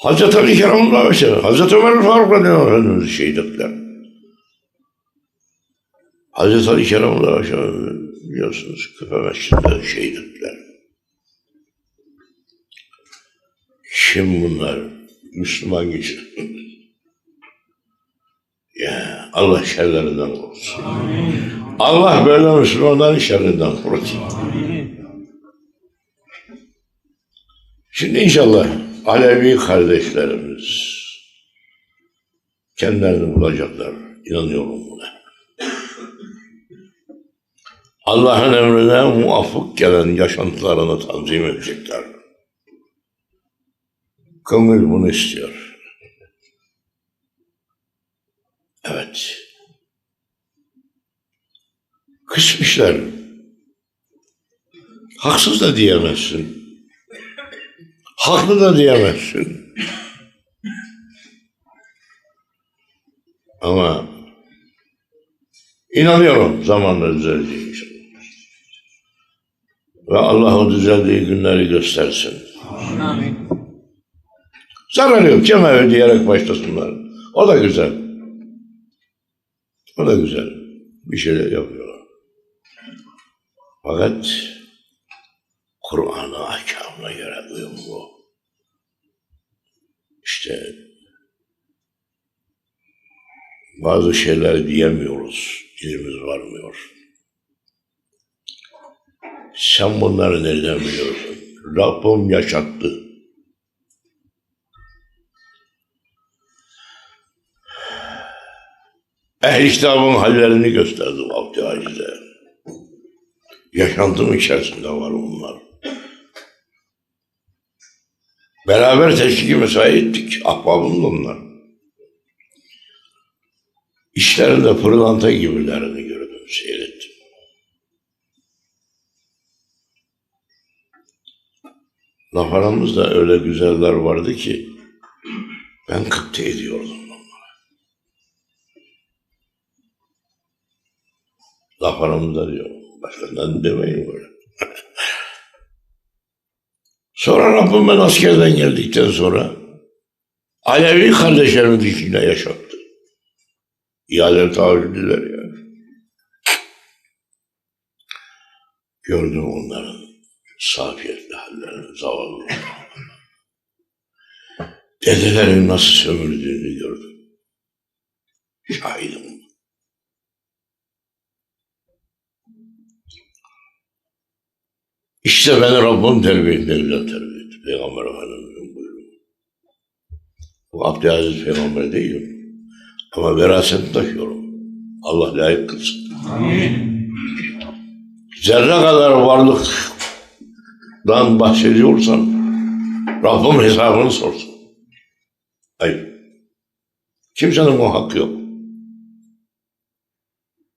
Hazreti Ali Keramullah mesela, Hazreti Ömer Faruk radıyallahu Efendimiz şehit ettiler. Hazreti Ali Keramullah Efendimiz biliyorsunuz Küfe Mescid'de şehit ettiler. Kim bunlar? Müslüman gücü. ya Allah şerlerinden korusun. Allah böyle Müslümanların şerrinden korusun. Şimdi inşallah Alevi kardeşlerimiz kendilerini bulacaklar. İnanıyorum buna. Allah'ın emrine muvaffak gelen yaşantılarını tanzim edecekler. Gönül bunu istiyor. Evet. Kısmışlar. Haksız da diyemezsin. Haklı da diyemezsin. Ama inanıyorum zamanla düzelecek inşallah. Ve Allah o düzeldiği günleri göstersin. Amin. Zararı yok. Kime ödeyerek başlasınlar. O da güzel. O da güzel. Bir şeyler yapıyorlar. Fakat Kur'an'a ahkamına göre uyumlu. İşte bazı şeyler diyemiyoruz. Dilimiz varmıyor. Sen bunları nereden biliyorsun? Rabbim yaşattı. Ehl-i kitabın hallerini gösterdi hacide. Yaşantım içerisinde var bunlar. Beraber teşviki mesai ettik. Ahbabımla onlar. İşlerinde pırlanta gibilerini gördüm, seyrettim. Laf aramızda öyle güzeller vardı ki ben kıpte ediyordum onlara. Laf aramızda diyor. Başkalarından demeyin böyle. Sonra Rabbim ben askerden geldikten sonra Alevi kardeşlerimi dişine yaşattı. İhale taahhüdüler ya. Gördüm onların safiyetli hallerini, zavallı. Dedelerin nasıl sömürdüğünü gördüm. Şahidim. İşte beni Rabbim terbiye etti, evlat terbiye etti. Peygamber Efendimiz'in buyruğu. Bu Abdülaziz peygamber değilim. Ama veraset taşıyorum. Allah layık kılsın. Zerre kadar varlıktan bahsediyorsan Rabbim hesabını sorsun. Hayır. Kimsenin o hakkı yok.